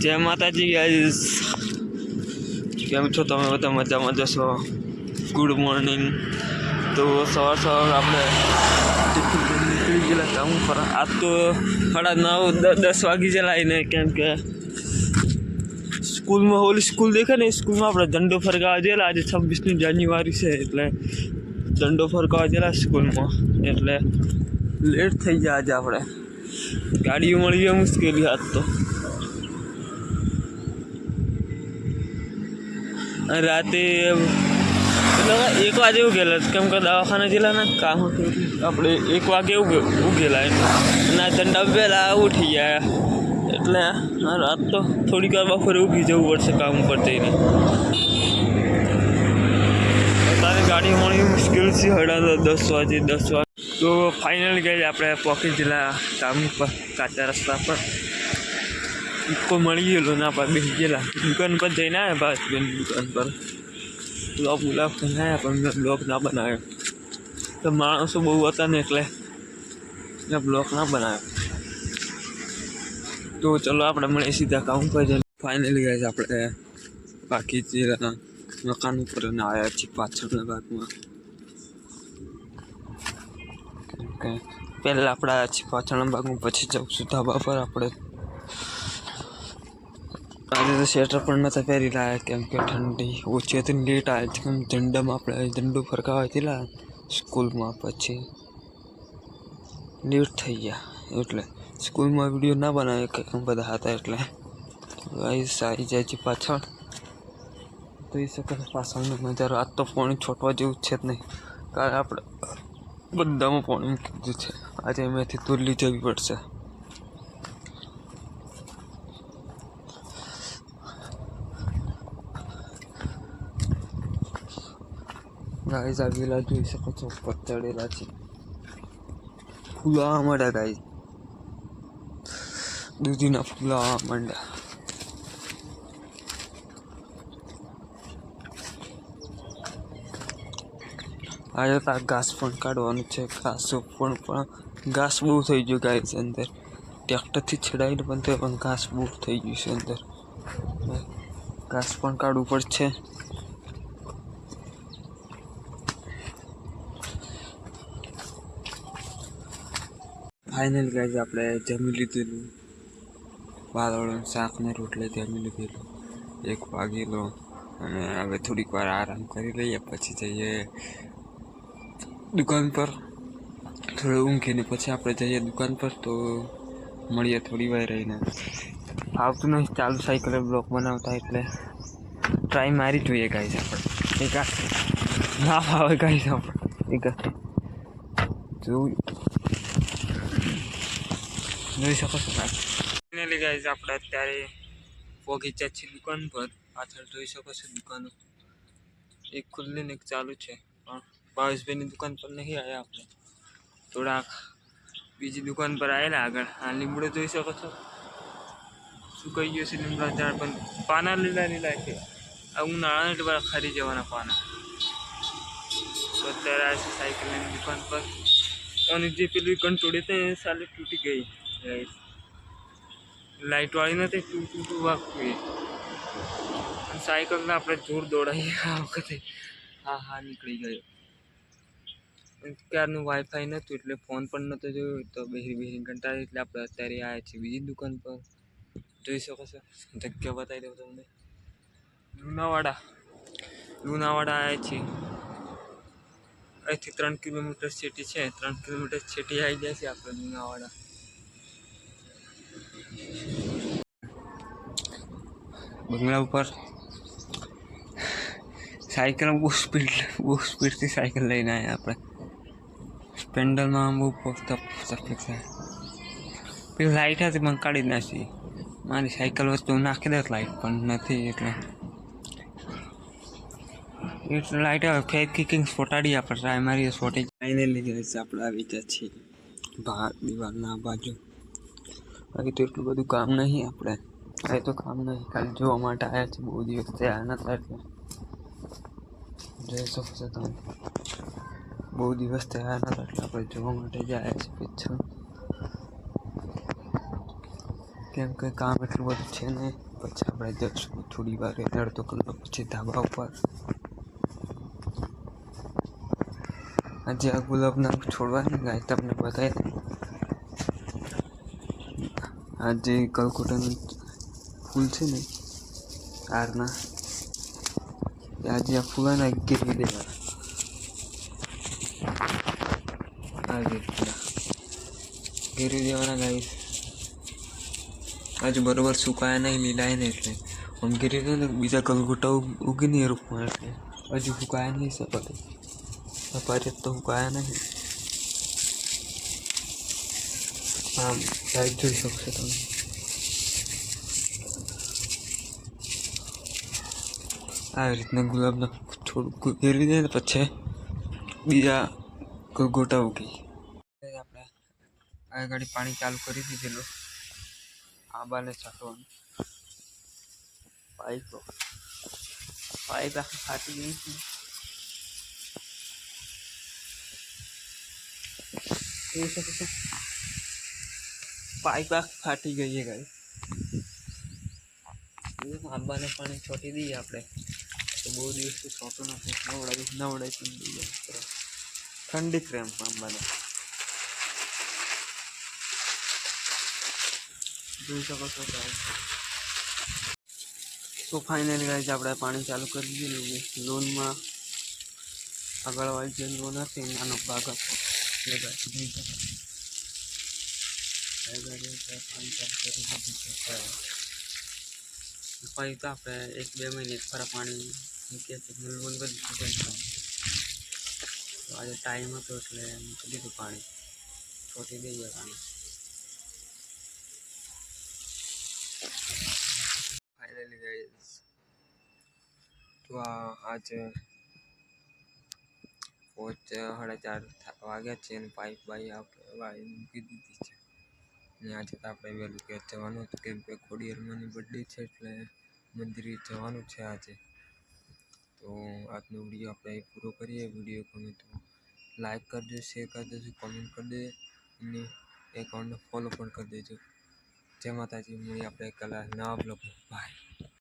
જય માતાજી ગાઈસ કેમ છો તમે બધા? મજામાં જશો ગુડ મોર્નિંગ તો સવાર સવાર આપણે નીકળી ગયેલા કામ પર આજ તો સાડા નવ દસ વાગી ગયેલા આવીને કેમ કે સ્કૂલમાં ઓલી સ્કૂલ દેખે ને, સ્કૂલમાં આપણે ઝંડો ફરકાવા જેલા આજે છવ્વીસમી જાન્યુઆરી છે, એટલે ઝંડો ફરકાવા જેલા સ્કૂલમાં. એટલે લેટ થઈ ગયા આજે આપણે. ગાડીઓ મળી જાય મુશ્કેલી હાથ તો. રાતે એટલે એક વાગે ઉગેલા, કેમ કે દવાખાને જેલા ને કામ આપણે એક વાગે ઉગેલા આ દંડા પહેલાં ઉઠી ગયા. એટલે રાત તો થોડીક વાર બપોરે ઊભી જવું પડશે કામ ઉપર જઈને. તારે ગાડી મળી મુશ્કેલ છે હડા દસ વાગે દસ વાગે તો ફાઇનલ ગઈ આપણે પોકી જિલ્લા કામ પર, કાચા રસ્તા પર. ઇકો મળી ગયેલો ના પર બેસી ગયેલા. દુકાન પર જઈને આવ્યા ભાઈ દુકાન પર. બ્લોક બ્લોક બનાવ્યા પણ મેં બ્લોક ના બનાવ્યો. તો માણસો બહુ હતા ને એટલે મેં બ્લોક ના બનાવ્યો. તો ચલો આપણે મળીએ સીધા કામ પર જઈને. ફાઇનલી ગયા આપણે. બાકી જે મકાન ઉપર આવ્યા છીએ પાછળના ભાગમાં. કે પહેલાં આપણે છીએ પાછળના ભાગમાં પછી જાઉં છું ધાબા પર આપણે. આજે તો સ્વેટર પણ નહોતા પહેરી લાયા કેમ કે ઠંડી. ઓછી હતી લેટ આવ્યા છે કેમ ઝંડામાં આપણે ઝંડો ફરકાવા હતી સ્કૂલમાં પછી. લેટ થઈ ગયા એટલે સ્કૂલમાં વીડિયો ના બનાવે બધા હતા એટલે. ગાઈસ આવી જાય છે પાછળ. જોઈ શકે છે પાછળનો નજારો. આજ તો પાણી છોટવા જેવું છે જ નહીં. કારણ આપણે બધામાં પાણી કીધું છે. આજે એમાંથી તુરલી જવી પડશે. ગાઈઝ આવેલા જોઈ શકો છો, ઉપર ચડેલા છે. ફૂલા માંડ્યા ગાઈઝ દૂધીના ફૂલા માંડ્યા. આ ઘાસ પણ કાઢવાનું છે, ઘાસ પણ પણ ઘાસ બહુ થઈ ગયું ગાય અંદર. ટ્રેક્ટરથી છેડાઈને પણ તે પણ ઘાસ બહુ થઈ ગયું છે અંદર. ઘાસ પણ કાઢવું પડશે. ફાઇનલ ગાઈઝ આપણે જમી લીધેલું. વાદળનું શાક ને રોટલી જમી લીધેલું. એક વાગેલો. અને હવે થોડીક વાર આરામ કરી લઈએ, પછી જઈએ દુકાન પર. થોડું ઊંઘીને પછી આપણે જઈએ દુકાન પર તો મળીએ થોડી વાર રહીને. આવતું નહીં, ચાલુ સાયકલે બ્લોક બનાવતા એટલે ટ્રાય મારી જોઈએ ગાઈસ આપણે. એક ના ફાવે ગાઈસ આપણે. એક જોયું. જોઈ શકો છો ફાઇનલી ગાઈસ આપણે અત્યારે જાય છીએ દુકાન પર. પાછળ જોઈ શકો છો દુકાનો. એક ખુલ્લી ને એક ચાલુ છે. પણ ભાવેશભાઈની દુકાન પર નહીં આવ્યા આપણે થોડાક બીજી દુકાન પર આવેલા આગળ આ લીમડો જોઈ શકો છો શું કહી ગયું છે લીમડા ઝાડ પણ પાના લીલા લીલા છે આ ઉનાળાને એટલે બધા ખરી જવાના પાના તો અત્યારે આવે છે સાયકલની દુકાન પર અને જે પેલી કંટોળી હતી એ સાલે તૂટી ગઈ લાઇટ વાળી નથી તૂટ તૂટું વાગતું એ સાયકલને આપણે જોર દોડાવીએ આ વખતે હા હા નીકળી ગયો ક્યારનું વાઈફાઈ નહોતું એટલે ફોન પણ નહોતો જોયો. તો બેસી બેસી કંટાળી એટલે આપણે અત્યારે આવ્યા છીએ બીજી દુકાન પર. જોઈ શકો છો? જગ્યા બતાવી દઉં તમને. લુણાવાડા. લુણાવાડા આવ્યા છીએ. અહીંથી ત્રણ કિલોમીટર સિટી છે. ત્રણ કિલોમીટર સિટી આવી જાય છે આપણે લુણાવાડા. બંગલા ઉપર સાયકલ બહુ સ્પીડ બહુ સ્પીડથી સાયકલ લઈને આવ્યા આપણે. સ્પેન્ડલમાં બહુ તકલીફ થાય પેલી લાઇટ હતી પણ કાઢી જ નાખી મારી સાયકલ વસ્તુ નાખી દે લાઇટ પણ નથી એટલે એટલે લાઇટ આવે ફેક કિકિંગ ફોટાડી આપણે ટ્રાય મારીએ ફોટી ફાઇનલી ગઈ છે આપણે આવી ગયા છીએ બહાર દિવાલના બાજુ બાકી તો એટલું બધું કામ નહીં આપણે એ તો કામ નહીં ખાલી જોવા માટે આવ્યા છે બહુ દિવસ થયા નતા એટલે જોઈ શકો છો તમે બહુ દિવસ થયા હતા એટલે આપણે જોવા માટે જ આવ્યા છીએ પિક્ચર કેમ કે કામ એટલું બધું છે ને પછી આપણે જઈશું થોડી વાર અડધો કલાક પછી ધાબા ઉપર. આજે આ ગુલાબના છોડવાની ગાય તમને બતાવી આજે જે ફૂલ છે ને આરના આજે આ ફૂલાના ગીરી દેવાના. આ રીતના ગીરવી દેવાના ગાય આજે બરોબર સુકાયા નહીં લીલાય નહીં એટલે. આમ ગીરી દે ને બીજા કલગોટા ઉગ- ઉગી નહીં રૂપમાં એટલે. હજુ સુકાયા નહીં સપટે. અપારે તો સુકાયા નહીં. આમ સાઈડ જોઈ શકશો તમે. આવી રીતના ગુલાબના થોડુંક ગેરવી દે ને પછી બીજા ગોટા ઉગી. આપણે આ ગાડી પાણી ચાલુ કરી દીધેલું આંબાને છાંટવાનું પાઇપ પાઇપ આખી ફાટી ગઈ છે જોઈ શકો છો પાઇપ આખી ફાટી ગઈ છે ગાડી આંબાને પાણી છોટી દઈએ આપણે તો બહુ દિવસથી છોટું નથી નવડાવી નવડાવી પણ દઈએ આપણે. ઠંડી જ રહે એમ આંબાને જોઈ શકો છો guys. તો ફાઇનલી ગાઈઝ આપણે પાણી ચાલુ કરી દીધું છે લોનમાં આગળ વાળી જે લોન હતી નાનો ભાગ હતો એ guys જોઈ શકો છો. એ ગાડી આપણે પાણી ચાલુ કરી દીધું છે પછી તો આપણે એક બે મહિને એક ફરા પાણી મૂકીએ છીએ લોન બધું છૂટે છે તો આજે ટાઈમ હતો એટલે મૂકી દીધું પાણી છોટી દઈએ પાણી ફાઇનલી ગાઈઝ તો આજે પોચ સાડા ચાર વાગ્યા છે અને પાઇપ બાઈ આપણે વાળી મૂકી દીધી છે. અને આજે તો આપણે વહેલું ઘેર જવાનું હતું કેમ કે ખોડિયારમાંની બર્થડે છે એટલે મંદિરે જવાનું છે આજે. તો આજનો વીડિયો આપણે પૂરો કરીએ. વીડિયો ગમે તો લાઈક કરજો શેર કરી દેજો કોમેન્ટ કરી દેજો અને એકાઉન્ટને ફોલો પણ કરી દેજો. જય માતાજી, મળીએ આપણે કલા નવા બ્લોગમાં બાય